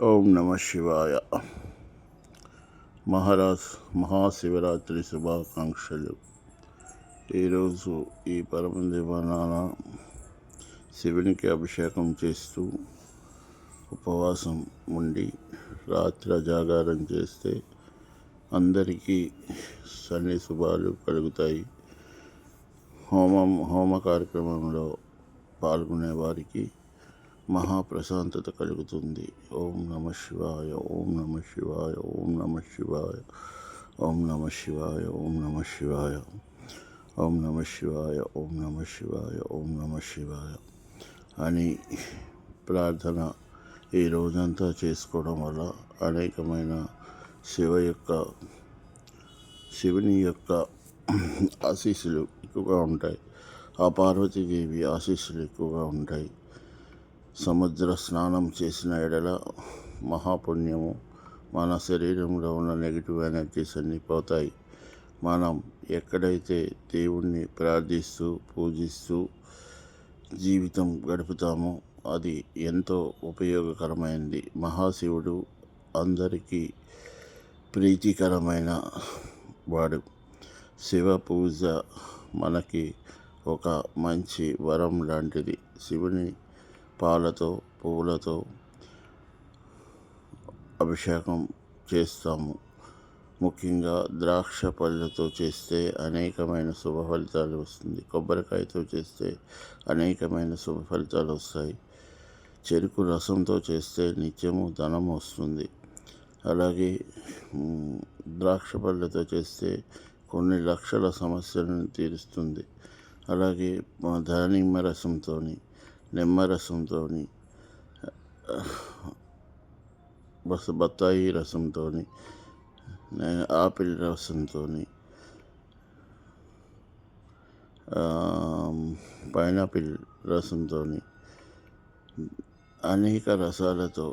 ఓం నమ శివాయ. మహారాజ్ మహాశివరాత్రి శుభాకాంక్షలు. ఈరోజు ఈ పరమదేవనాన శివునికి అభిషేకం చేస్తూ ఉపవాసం ఉండి రాత్రి జాగారం చేస్తే అందరికీ సన్ని శుభాలు కలుగుతాయి. హోమం హోమ కార్యక్రమంలో పాల్గొనే వారికి మహాప్రశాంతత కలుగుతుంది. ఓం నమ శివాయ ఓం నమ శివాయ ఓం నమ శివాయ ఓం నమ శివాయ ఓం నమ శివాయ ఓం నమ శివాయ ఓం నమ శివాయ ఓం నమ శివాయ అని ప్రార్థన ఈ రోజంతా చేసుకోవడం వల్ల అనేకమైన శివ యొక్క శివుని యొక్క ఆశీస్సులు ఎక్కువగా ఉంటాయి. ఆ పార్వతీదేవి ఆశీస్సులు ఎక్కువగా ఉంటాయి. సముద్ర స్నానం చేసిన ఎడల మహాపుణ్యము మన శరీరంలో ఉన్న నెగిటివ్ ఎనర్జీస్ అన్నీ పోతాయి. మనం ఎక్కడైతే దేవుణ్ణి ప్రార్థిస్తూ పూజిస్తూ జీవితం గడుపుతామో అది ఎంతో ఉపయోగకరమైనది మహాశివుడు అందరికీ ప్రీతికరమైన వాడు. శివ పూజ మనకి ఒక మంచి వరం లాంటిది. శివుని పాలతో పువ్వులతో అభిషేకం చేస్తాము. ముఖ్యంగా ద్రాక్ష పళ్ళతో చేస్తే అనేకమైన శుభ ఫలితాలు వస్తుంది. కొబ్బరికాయతో చేస్తే అనేకమైన శుభ ఫలితాలు వస్తాయి. చెరుకు రసంతో చేస్తే నిత్యము ధనం వస్తుంది. అలాగే ద్రాక్ష పళ్ళతో చేస్తే కొన్ని లక్షల సమస్యలను తీరుస్తుంది. అలాగే దానిమ్మ రసంతో నిమ్మరసంతో బస్ బత్తాయి రసంతో ఆపిల్ రసంతో పైనాపిల్ రసంతో అనేక రసాలతో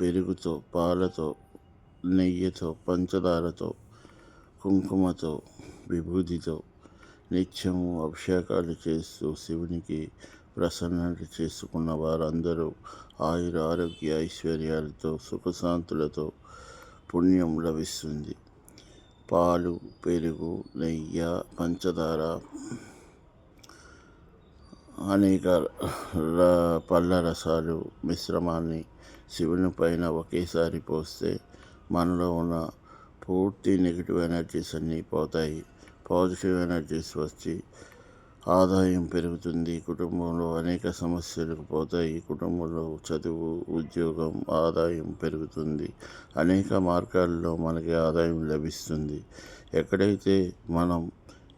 పెరుగుతో పాలతో నెయ్యితో పంచదారతో కుంకుమతో విభూతితో నిత్యము అభిషేకాలు చేస్తూ శివునికి ప్రసన్నత చేసుకున్న వారందరూ ఆయుర ఆరోగ్య ఐశ్వర్యాలతో సుఖశాంతులతో పుణ్యం లభిస్తుంది. పాలు పెరుగు నెయ్యి పంచదార అనేక పళ్ళ రసాలు మిశ్రమాన్ని శివుని పైన ఒకేసారి పోస్తే మనలో ఉన్న పూర్తి నెగిటివ్ ఎనర్జీస్ అన్నీ పోతాయి. పాజిటివ్ ఎనర్జీస్ వచ్చి ఆదాయం పెరుగుతుంది. కుటుంబంలో అనేక సమస్యలకు పోతాయి. కుటుంబంలో చదువు ఉద్యోగం ఆదాయం పెరుగుతుంది. అనేక మార్గాల్లో మనకి ఆదాయం లభిస్తుంది. ఎక్కడైతే మనం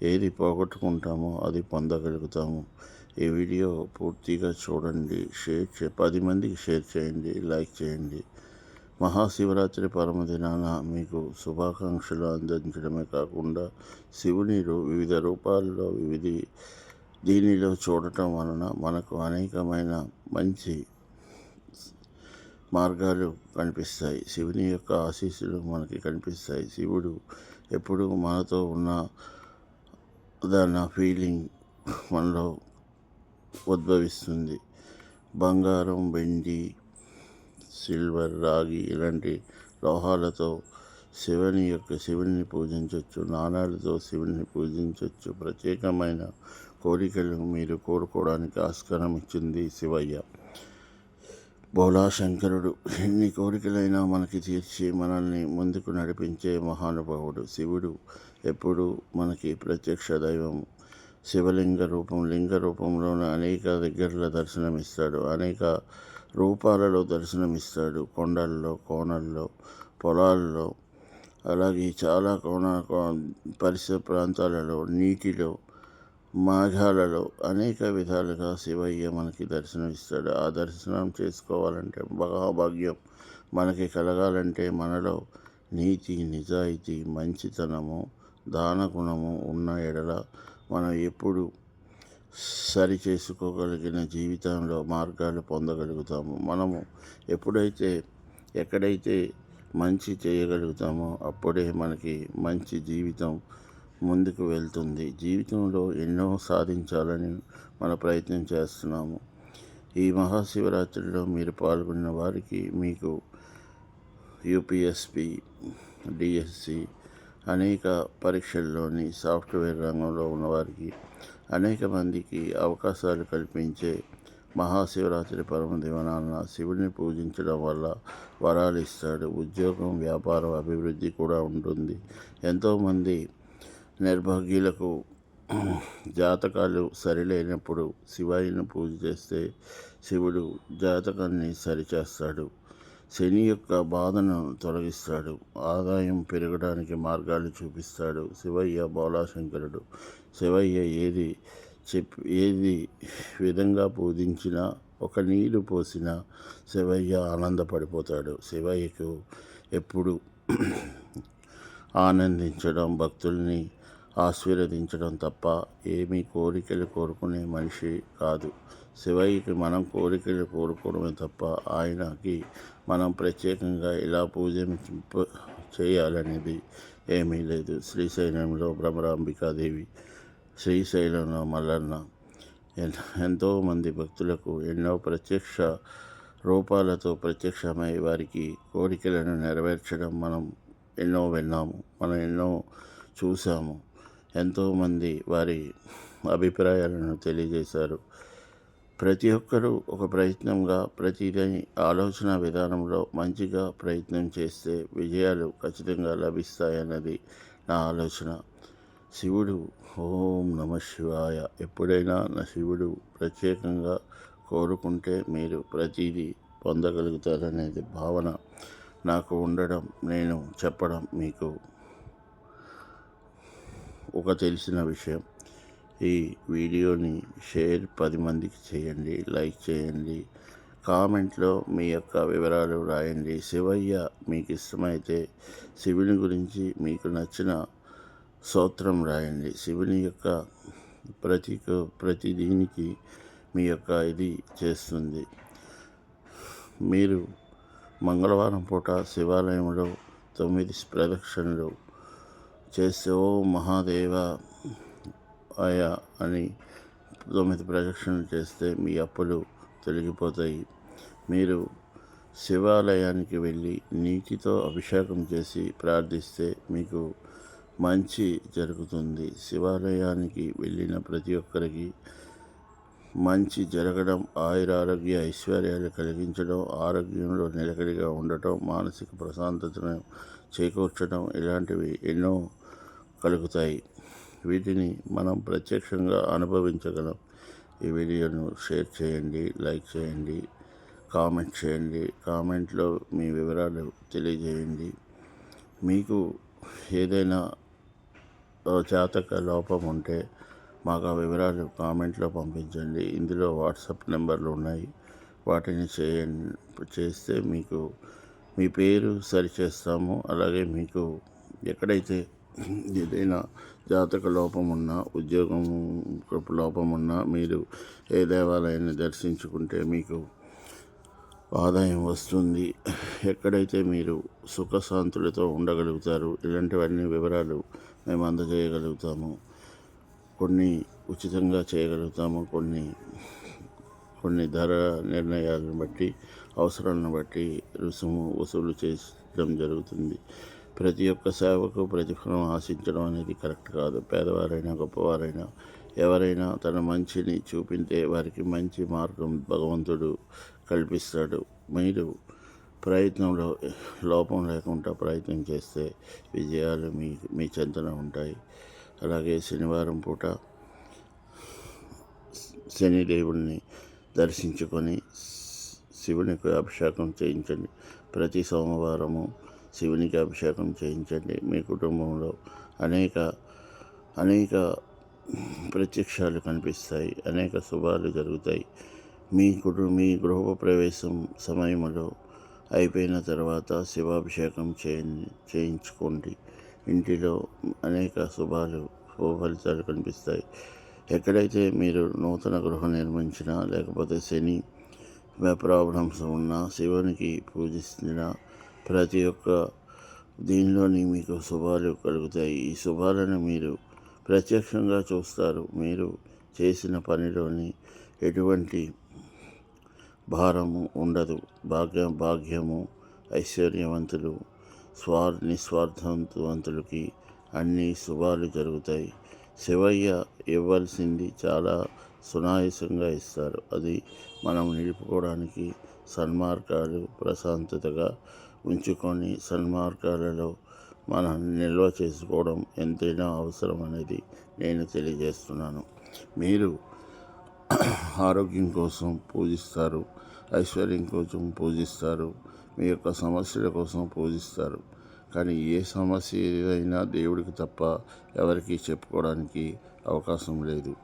ఏది పోగొట్టుకుంటామో అది పొందగలుగుతాము. ఈ వీడియో పూర్తిగా చూడండి. షేర్ చే పది మందికి షేర్ చేయండి. లైక్ చేయండి. మహాశివరాత్రి పరమదినాన మీకు శుభాకాంక్షలు అందించడమే కాకుండా శివుని వివిధ రూపాల్లో వివిధ దీనిలో చూడటం వలన మనకు అనేకమైన మంచి మార్గాలు కనిపిస్తాయి. శివుని యొక్క ఆశీస్సులు మనకి కనిపిస్తాయి. శివుడు ఎప్పుడు మనతో ఉన్న దాని ఫీలింగ్ మనలో ఉద్భవిస్తుంది. బంగారం వెండి సిల్వర్ రాగి ఇలాంటి లోహాలతో శివుని యొక్క శివుని పూజించవచ్చు నాణాలతో శివుని పూజించవచ్చు ప్రత్యేకమైన కోరికలు మీరు కోరుకోవడానికి ఆస్కారం ఇచ్చింది శివయ్య. బోలా శంకరుడు ఎన్ని కోరికలైనా మనకి తీర్చి మనల్ని ముందుకు నడిపించే మహానుభావుడు. శివుడు ఎప్పుడు మనకి ప్రత్యక్ష దైవం శివలింగ రూపం లింగ రూపంలోనే అనేక దగ్గరలో దర్శనమిస్తాడు. అనేక రూపాలలో దర్శనమిస్తాడు. కొండల్లో కోనల్లో పొలాల్లో అలాగే చాలా కోణ పరిసర ప్రాంతాలలో నీటిలో మాఘాలలో అనేక విధాలుగా శివయ్య మనకి దర్శనమిస్తాడు. ఆ దర్శనం చేసుకోవాలంటే మహాభాగ్యం. మనకి కలగాలంటే మనలో నీతి నిజాయితీ మంచితనము దానగుణము ఉన్న ఎడల మనం ఎప్పుడు సరి చేసుకోగలిగిన జీవితంలో మార్గాలు పొందగలుగుతాము. మనము ఎప్పుడైతే ఎక్కడైతే మంచి చేయగలుగుతామో అప్పుడే మనకి మంచి జీవితం ముందుకు వెళ్తుంది. జీవితంలో ఎన్నో సాధించాలని మన ప్రయత్నం చేస్తున్నాము. ఈ మహాశివరాత్రిలో మీరు పాల్గొన్న వారికి మీకు యూపీఎస్పి డిఎస్సి అనేక పరీక్షల్లోని సాఫ్ట్వేర్ రంగంలో ఉన్నవారికి అనేక మందికి అవకాశాలు కల్పించే మహాశివరాత్రి పరమదివనాన శివుడిని పూజించడం వల్ల వరాలు ఇస్తాడు. ఉద్యోగం వ్యాపారం అభివృద్ధి కూడా ఉంటుంది. ఎంతోమంది నిర్భాగ్యులకు జాతకాలు సరిలేనప్పుడు శివాయిని పూజ చేస్తే శివుడు జాతకాన్ని సరిచేస్తాడు. శని యొక్క బాధను తొలగిస్తాడు. ఆదాయం పెరగడానికి మార్గాలు చూపిస్తాడు. శివయ్య బోలాశంకరుడు. శివయ్య ఏది చెప్పి ఏది విధంగా పూజించినా ఒక నీరు పోసినా శివయ్య ఆనందపడిపోతాడు. శివయ్యకు ఎప్పుడు ఆనందించడం భక్తుల్ని ఆశీర్వదించడం తప్ప ఏమీ కోరికలు కోరుకునే మనిషి కాదు. శివయ్యకి మనం కోరికలు కోరుకోవడమే తప్ప ఆయనకి మనం ప్రత్యేకంగా ఇలా పూజ చేయాలనేది ఏమీ లేదు. శ్రీశైలంలో భ్రమరాంబికాదేవి శ్రీశైలంలో మల్లన్న. ఎంతోమంది భక్తులకు ఎన్నో ప్రత్యక్ష రూపాలతో ప్రత్యక్షమై వారికి కోరికలను నెరవేర్చడం మనం ఎన్నో విన్నాము మనం ఎన్నో చూసాము. ఎంతోమంది వారి అభిప్రాయాలను తెలియజేశారు. ప్రతి ఒక్కరూ ఒక ప్రయత్నంగా ప్రతిదాని ఆలోచన విధానంలో మంచిగా ప్రయత్నం చేస్తే విజయాలు ఖచ్చితంగా లభిస్తాయన్నది నా ఆలోచన. శివుడు ఓం నమ శివాయ. ఎప్పుడైనా నా శివుడు ప్రత్యేకంగా కోరుకుంటే మీరు ప్రతిదీ పొందగలుగుతారనేది భావన నాకు ఉండడం నేను చెప్పడం మీకు ఒక తెలిసిన విషయం. ఈ వీడియోని షేర్ పది మందికి చేయండి లైక్ చేయండి. కామెంట్లో మీ యొక్క వివరాలు రాయండి. శివయ్య మీకు ఇష్టమైతే శివుని గురించి మీకు నచ్చిన సూత్రం రాయండి. శివుని యొక్క ప్రతి ప్రతి దీనికి మీ యొక్క ఇది చేస్తుంది. మీరు మంగళవారం పూట శివాలయంలో తొమ్మిది ప్రదక్షిణలు చేస్తే ఓ మహాదేవ ఆయా అని తొమ్మిది ప్రదక్షిణలు చేస్తే మీ అప్పులు తొలగిపోతాయి. మీరు శివాలయానికి వెళ్ళి నీటితో అభిషేకం చేసి ప్రార్థిస్తే మీకు మంచి జరుగుతుంది. శివాలయానికి వెళ్ళిన ప్రతి ఒక్కరికి మంచి జరగడం ఆయురారోగ్య ఐశ్వర్యాలు కలిగించడం ఆరోగ్యంలో నిలకడిగా ఉండటం మానసిక ప్రశాంతతను చేకూర్చడం ఇలాంటివి ఎన్నో కలుగుతాయి. వీటిని మనం ప్రత్యక్షంగా అనుభవించగలం. ఈ వీడియోను షేర్ చేయండి లైక్ చేయండి కామెంట్ చేయండి. కామెంట్లో మీ వివరాలు తెలియజేయండి. మీకు ఏదైనా జాతక లోపం ఉంటే మాకు ఆ వివరాలు కామెంట్లో పంపించండి. ఇందులో వాట్సాప్ నెంబర్లు ఉన్నాయి. వాటిని చేయండి చేస్తే మీకు మీ పేరు సరిచేస్తాము. అలాగే మీకు ఎక్కడైతే ఏదైనా జాతక లోపం ఉన్న ఉద్యోగం లోపం ఉన్న మీరు ఏ దేవాలయాన్ని దర్శించుకుంటే మీకు ఆదాయం వస్తుంది. ఎక్కడైతే మీరు సుఖశాంతులతో ఉండగలుగుతారు ఇలాంటివన్నీ వివరాలు మేము అందజేయగలుగుతాము. కొన్ని ఉచితంగా చేయగలుగుతాము. కొన్ని కొన్ని ధర నిర్ణయాలను బట్టి అవసరాలను బట్టి రుసుము వసూలు చేయడం జరుగుతుంది. ప్రతి ఒక్క సేవకు ప్రతిఫలం ఆశించడం అనేది కరెక్ట్ కాదు. పేదవారైనా గొప్పవారైనా ఎవరైనా తన మంచిని చూపింటే వారికి మంచి మార్గం భగవంతుడు కల్పిస్తాడు. మీరు ప్రయత్నంలో లోపం లేకుండా ప్రయత్నం చేస్తే విజయాలు మీ మీ చెంతన ఉంటాయి. అలాగే శనివారం పూట శనిదేవుడిని దర్శించుకొని శివునికి అభిషేకం చేయించండి. ప్రతి సోమవారము శివునికి అభిషేకం చేయించండి. మీ కుటుంబంలో అనేక అనేక ప్రత్యక్షాలు కనిపిస్తాయి. అనేక శుభాలు జరుగుతాయి. మీ కుటుంబ మీ గృహ ప్రవేశం సమయంలో అయిపోయిన తర్వాత శివాభిషేకం చేయి చేయించుకోండి. ఇంటిలో అనేక శుభాలు శుభ ఫలితాలు కనిపిస్తాయి. ఎక్కడైతే మీరు నూతన గృహం నిర్మించినా లేకపోతే శని ప్రాబ్లమ్స్ ఉన్నా శివునికి పూజిస్తున్న ప్రతి ఒక్క దీనిలోని మీకు శుభాలు కలుగుతాయి. ఈ శుభాలను మీరు ప్రత్యక్షంగా చూస్తారు. మీరు చేసిన పనిలోని ఎటువంటి భారము ఉండదు. భాగ్యం భాగ్యము ఐశ్వర్యవంతులు స్వార్ నిస్వార్థవంతులకి అన్ని శుభాలు జరుగుతాయి. శివయ్య ఇవ్వాల్సింది చాలా సునాయాసంగా ఇస్తారు. అది మనం నిలుపుకోవడానికి సన్మార్గాలు ప్రశాంతతగా ఉంచుకొని సన్మార్గాలలో మనం నిల్వ చేసుకోవడం ఎంతైనా అవసరం అనేది నేను తెలియజేస్తున్నాను. మీరు ఆరోగ్యం కోసం పూజిస్తారు ఐశ్వర్యం కోసం పూజిస్తారు మీ యొక్క సమస్యల కోసం పూజిస్తారు. కానీ ఏ సమస్య ఏదైనా దేవుడికి తప్ప ఎవరికి చెప్పుకోవడానికి అవకాశం లేదు.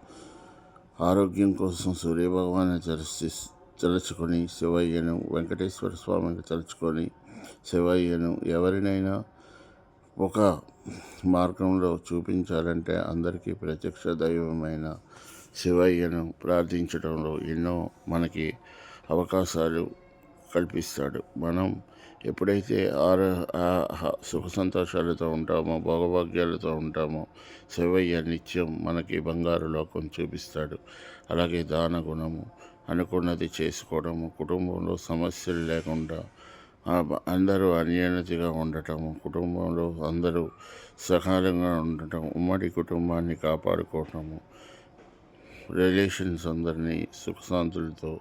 ఆరోగ్యం కోసం సూర్యభగవాన్ని తలచి తలుచుకొని శివయ్యను వెంకటేశ్వర స్వామిని తలుచుకొని శివయ్యను ఎవరినైనా ఒక మార్గంలో చూపించాలంటే అందరికీ ప్రత్యక్ష దైవమైన శివయ్యను ప్రార్థించడంలో ఎన్నో మనకి అవకాశాలు కల్పిస్తాడు. మనం ఎప్పుడైతే ఆర సుఖ సంతోషాలతో ఉంటామో భోగభాగ్యాలతో ఉంటామో శివయ్య నిత్యం మనకి బంగారు లోకం చూపిస్తాడు. అలాగే దాన గుణము అనుకున్నది చేసుకోవడము కుటుంబంలో సమస్యలు లేకుండా అందరూ అన్యోన్యతగా ఉండటము కుటుంబంలో అందరూ సకాలంగా ఉండటం ఉమ్మడి కుటుంబాన్ని కాపాడుకోవటము రిలేషన్స్ అందరినీ సుఖశాంతులతో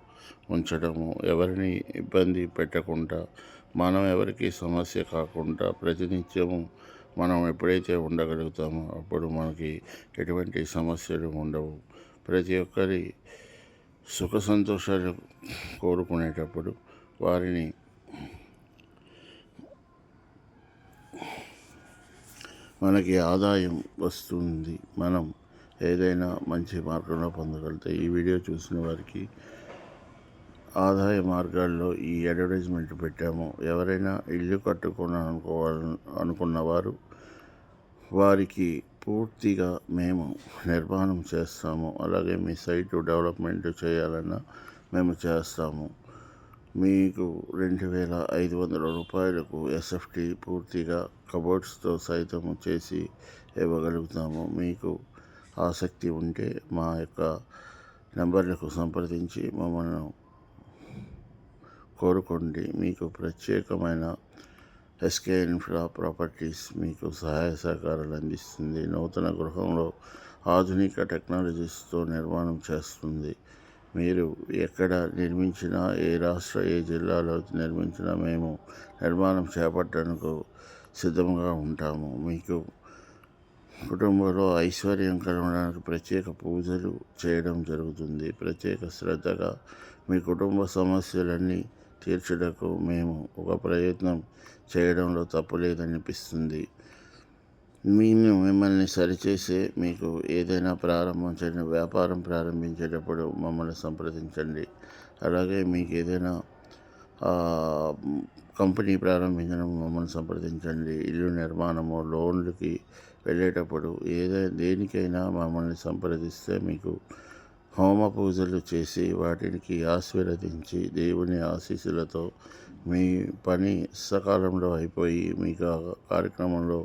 ఉంచడము ఎవరిని ఇబ్బంది పెట్టకుండా మనం ఎవరికి సమస్య కాకుండా ప్రతినిత్యము మనం ఎప్పుడైతే ఉండగలుగుతామో అప్పుడు మనకి ఎటువంటి సమస్యలు ఉండవు. ప్రతి ఒక్కరి సుఖ సంతోషాలు కోరుకునేటప్పుడు వారిని మనకి ఆదాయం వస్తుంది. మనం ఏదైనా మంచి మార్గంలో పొందగలిగితే ఈ వీడియో చూసిన వారికి ఆదాయ మార్గాల్లో ఈ అడ్వర్టైజ్మెంట్ పెట్టాము. ఎవరైనా ఇల్లు కట్టుకుని అనుకున్నవారు వారికి పూర్తిగా మేము నిర్మాణం చేస్తాము. అలాగే మీ సైటు డెవలప్మెంట్ చేయాలన్నా మేము చేస్తాము. మీకు రెండు వేల ఐదు వందల రూపాయలకు ఎస్ఎఫ్టీ పూర్తిగా కబోర్డ్స్తో సైతం చేసి ఇవ్వగలుగుతాము. మీకు ఆసక్తి ఉంటే మా యొక్క నెంబర్లకు సంప్రదించి మమ్మల్ని కోరుకోండి. మీకు ప్రత్యేకమైన ఎస్కే ఇన్ఫ్రా ప్రాపర్టీస్ మీకు సహాయ సహకారాలు అందిస్తుంది. నూతన గృహంలో ఆధునిక టెక్నాలజీస్తో నిర్మాణం చేస్తుంది. మీరు ఎక్కడ నిర్మించినా ఏ రాష్ట్ర ఏ జిల్లాలో నిర్మించినా మేము నిర్మాణం చేపట్టడానికి సిద్ధంగా ఉంటాము. మీకు కుటుంబంలో ఐశ్వర్యం కలగడానికి ప్రత్యేక పూజలు చేయడం జరుగుతుంది. ప్రత్యేక శ్రద్ధగా మీ కుటుంబ సమస్యలన్నీ తీర్చుటకు మేము ఒక ప్రయత్నం చేయడంలో తప్పులేదనిపిస్తుంది. మేము మిమ్మల్ని సరిచేసే మీకు ఏదైనా ప్రారంభించండి వ్యాపారం ప్రారంభించేటప్పుడు మమ్మల్ని సంప్రదించండి. అలాగే మీకు ఏదైనా కంపెనీ ప్రారంభించడం మమ్మల్ని సంప్రదించండి. ఇల్లు నిర్మాణము లోన్లకి వెళ్ళేటప్పుడు ఏదైనా దేనికైనా మమ్మల్ని సంప్రదిస్తే మీకు హోమ పూజలు చేసి వాటికి ఆశీర్వదించి దేవుని ఆశీస్సులతో మీ పని సకాలంలో అయిపోయి మీకు కార్యక్రమంలో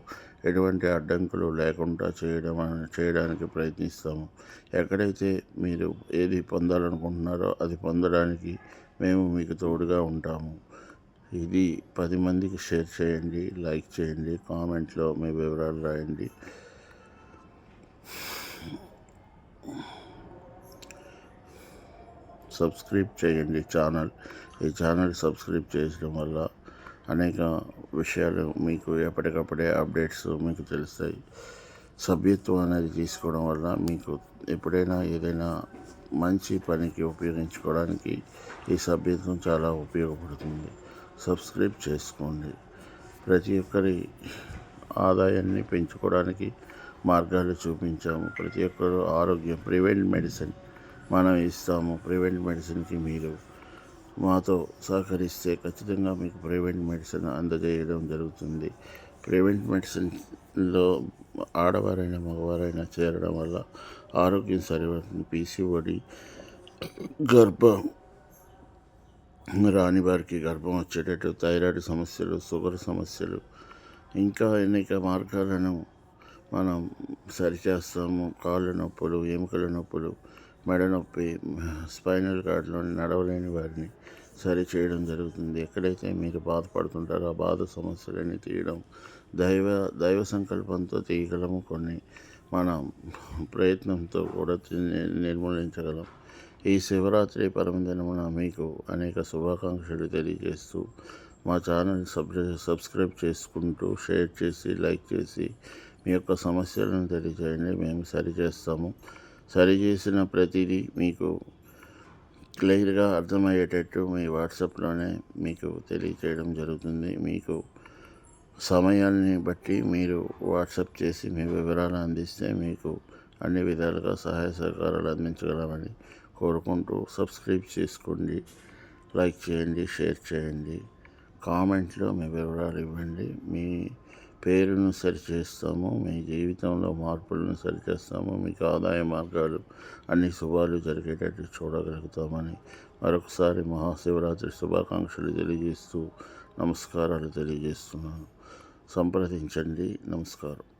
ఎటువంటి అడ్డంకులు లేకుండా చేయడం చేయడానికి ప్రయత్నిస్తాము. ఎక్కడైతే మీరు ఏది పొందాలనుకుంటున్నారో అది పొందడానికి మేము మీకు తోడుగా ఉంటాము. ఇది పది మందికి షేర్ చేయండి లైక్ చేయండి కామెంట్లో మీ వివరాలు రాయండి. సబ్స్క్రైబ్ చేయండి ఛానల్. ఈ ఛానల్ సబ్స్క్రైబ్ చేయడం వల్ల అనేక విషయాలు మీకు ఎప్పటికప్పుడే అప్డేట్స్ మీకు తెలుస్తాయి. సభ్యత్వం అనేది తీసుకోవడం వల్ల మీకు ఎప్పుడైనా ఏదైనా మంచి పనికి ఉపయోగించుకోవడానికి ఈ సభ్యత్వం చాలా ఉపయోగపడుతుంది. సబ్స్క్రైబ్ చేసుకోండి. ప్రతి ఒక్కరి ఆదాయాన్ని పెంచుకోవడానికి మార్గాలు చూపించాము. ప్రతి ఒక్కరు ఆరోగ్యం ప్రివెంట్ మెడిసిన్ మనం ఇస్తాము. ప్రివెంట్ మెడిసిన్కి మీరు మాతో సహకరిస్తే ఖచ్చితంగా మీకు ప్రైవేట్ మెడిసిన్ అందజేయడం జరుగుతుంది. ప్రైవేట్ మెడిసిన్లో ఆడవారైనా మగవారైనా చేరడం వల్ల ఆరోగ్యం సరిపడుతుంది పీసీఓడి గర్భం రాని వారికి గర్భం వచ్చేటట్టు థైరాయిడ్ సమస్యలు షుగర్ సమస్యలు ఇంకా అనేక మార్గాలను మనం సరిచేస్తాము. కాళ్ళు నొప్పులు ఎముకల నొప్పులు మెడనొప్పి స్పైనల్ కార్డ్లోని నడవలేని వారిని సరి చేయడం జరుగుతుంది. ఎక్కడైతే మీరు బాధపడుతుంటారో ఆ బాధ సమస్యలని తీయడం దైవ దైవ సంకల్పంతో తీయగలము. కొన్ని మన ప్రయత్నంతో కూడా నిర్మూలించగలం. ఈ శివరాత్రి పరమదినమున మీకు అనేక శుభాకాంక్షలు తెలియజేస్తూ మా ఛానల్ సబ్ సబ్స్క్రైబ్ చేసుకుంటూ షేర్ చేసి లైక్ చేసి మీ యొక్క సమస్యలను తెలియజేయండి. మేము సరిచేస్తాము. సరి చేసిన ప్రతిదీ మీకు క్లియర్గా అర్థమయ్యేటట్టు మీ వాట్సాప్లోనే మీకు తెలియచేయడం జరుగుతుంది. మీకు సమయాన్ని బట్టి మీరు వాట్సాప్ చేసి మీ వివరాలు అందిస్తే మీకు అన్ని విధాలుగా సహాయ సహకారాలు అందించగలమని కోరుకుంటూ సబ్స్క్రైబ్ చేసుకోండి లైక్ చేయండి షేర్ చేయండి కామెంట్లో మీ వివరాలు ఇవ్వండి. మీ పేరును సరిచేస్తాము మీ జీవితంలో మార్పులను సరిచేస్తాము మీకు ఆదాయ మార్గాలు అన్ని శుభాలు జరిగేటట్టు చూడగలుగుతామని మరొకసారి మహాశివరాత్రి శుభాకాంక్షలు తెలియజేస్తూ నమస్కారాలు తెలియజేస్తున్నాను. సంప్రదించండి. నమస్కారం.